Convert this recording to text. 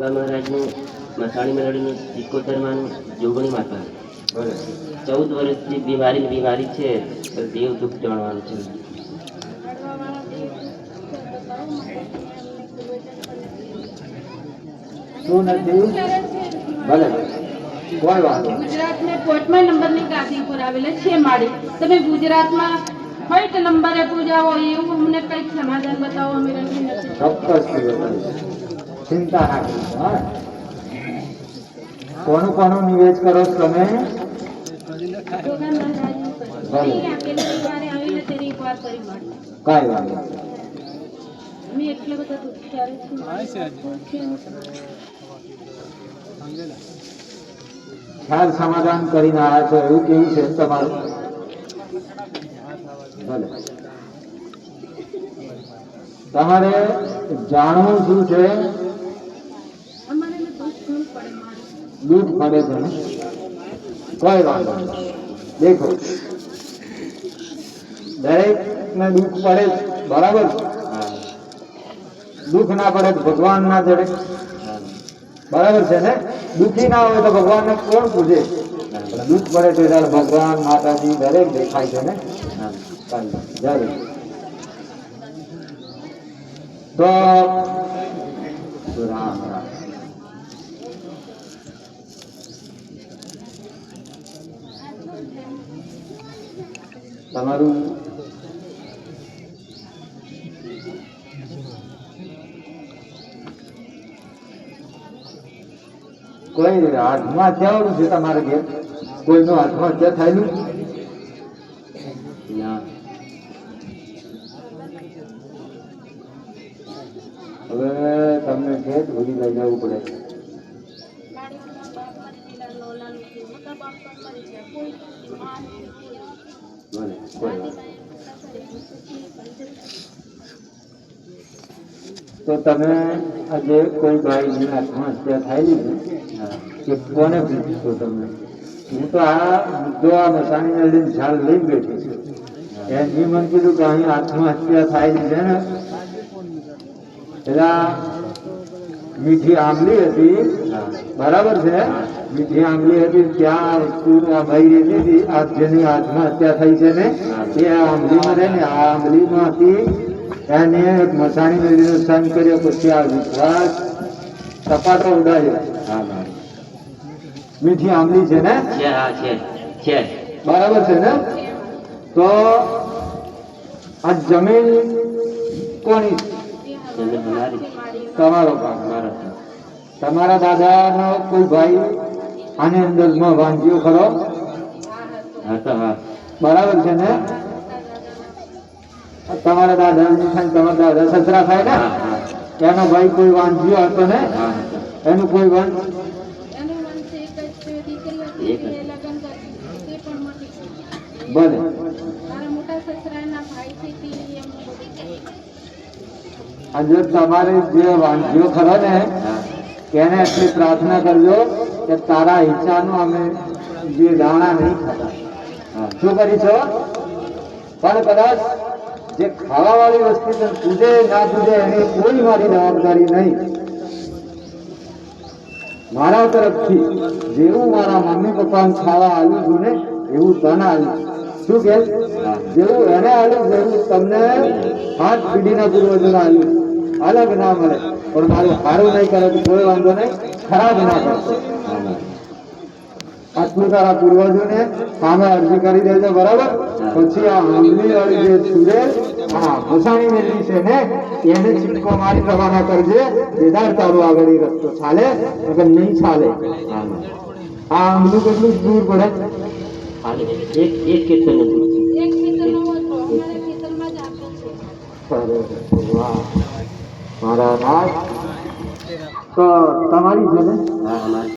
ગંગા મહારાજનું મસાણી મેળવીનું સિકોતરમાનું જોગણી માતા. ચૌદ વર્ષથી બીમારી બીમારી છે તો દેવ દુઃખ જાણવાનું છે. શું નથી? ભલે કોઈ. ગુજરાતમાં પોચમાં નંબરની આવેલા છે માળી. તમે ગુજરાતમાં ફર્સ્ટ નંબરે પૂજા હોય એવું અમને કંઈક સમાધાન બતાવો અમે નથી. ચિંતા ના કરશો હા. કોનું કોનું નિવેદ કરો તમે? કઈ કરી વાંધો ખ્યાલ સમાધાન કરીને આવ્યા છો એવું કેવું છે તમારું? ભલે. તમારે જાણવું શું છે અમારે ને દુઃખ ઘણું પડે દુઃખ પડે ને કોઈ વાંધો દેખો. દરેક ને દુઃખ પડે બરાબર? દુઃખ ના પડે તો ભગવાન ના ચડે. બરાબર છે ને દુઃખી ના હોય તો ભગવાનને કોણ પૂજે પણ દુઃખ પડે તો ત્યારે ભગવાન, માતાજી દરેક દેખાય છે ને જરૂર તો રામ રામ. તમારું કોઈ આવડું છે તમારે ઘેર? કોઈનું આત્મહત્યા થયેલું? હવે તમને ઘેર ભૂલી લઈ જવું પડે. ભલે કોઈ વાત તો તમે આજે કોઈ ભાઈની આત્મહત્યા થયેલી ને હા. કોને પૂછશો તમે? હું તો આ મુદ્દો આ મસાણીને લઈને ઝાલ લઈને બેઠી છું. એની મને કીધું કે અહીં આત્મહત્યા થાય છે ને? પેલા મીઠી આંબલી હતી. બરાબર છે? મીઠી આંબલી હતી ત્યાં આ ભાઈ રહેતી હતી આ જેની આત્મહત્યા થઈ છે ને એ આંબલીમાં રહે ને આ આંબલીમાંથી એને એક મસાણી મેળવીને સંગ કર્યો પછી આ વિશ્વાસ સપાટો હા મીઠી આંબલી છે ને? બરાબર છે ને? તો આ જમીન કોની? તમારી તમારો ભાગ મારો તમારા દાદાનો કોઈ ભાઈ આની અંદરમાં વાંચ્યો ખરો બરાબર છે ને તમારા દાદા તમારા દાદા સસરા થાય ને એનો ભાઈ કોઈ વાંધ્યો હતો ને હા એનું કોઈ વંશ એનું વંશ એક જ છે, દીકરી હતી, એક જ. એને લગ્ન કર્યું. તે પણ મટી ગઈ. ભલે મારા મોટા સસરાના ભાઈ છે. આજે તમારે જે વાંચ્યો ખરો ને, તેને એટલી પ્રાર્થના કરજો કે તારા હિસ્સાનું અમે જે દાણા નહીં ખાતા. શું કરી છો? પણ કદાચ જે ખાવા વાળી વસ્તુ છે પૂજે ના પૂજે એની કોઈ મારી જવાબદારી નહીં. મારા તરફથી જેવું મારા મમ્મી પપ્પાને ખાવા આવ્યું છું ને, એવું તને આવ્યું. શું કે? જેવું એને આવ્યું જેવું તમને પાંચ પેઢીના પૂર્વજોને આવ્યું અલગ ના મળે પણ મારું સારું નહીં કરે તો કોઈ વાંધો નહીં ખરાબ ના કરશે આટલું તારા પૂર્વજોને સામે અરજી કરી દેજો બરાબર પછી આ આંબલી વાળી જે છુરે આ ભસાણી મેળવી છે ને એને છીટકો મારી રવાના કરજે બેદાર તારું આગળ ઈ રસ્તો ચાલે નકર નહીં ચાલે હા આ આંબલું કેટલું દૂર પડે ખાલી એક એક ખેતરનું દૂધ છે એક ખેતરનો હતો, અમારા ખેતરમાં જ આપ્યો છે. મારા નાથ તો તમારી છે ને હા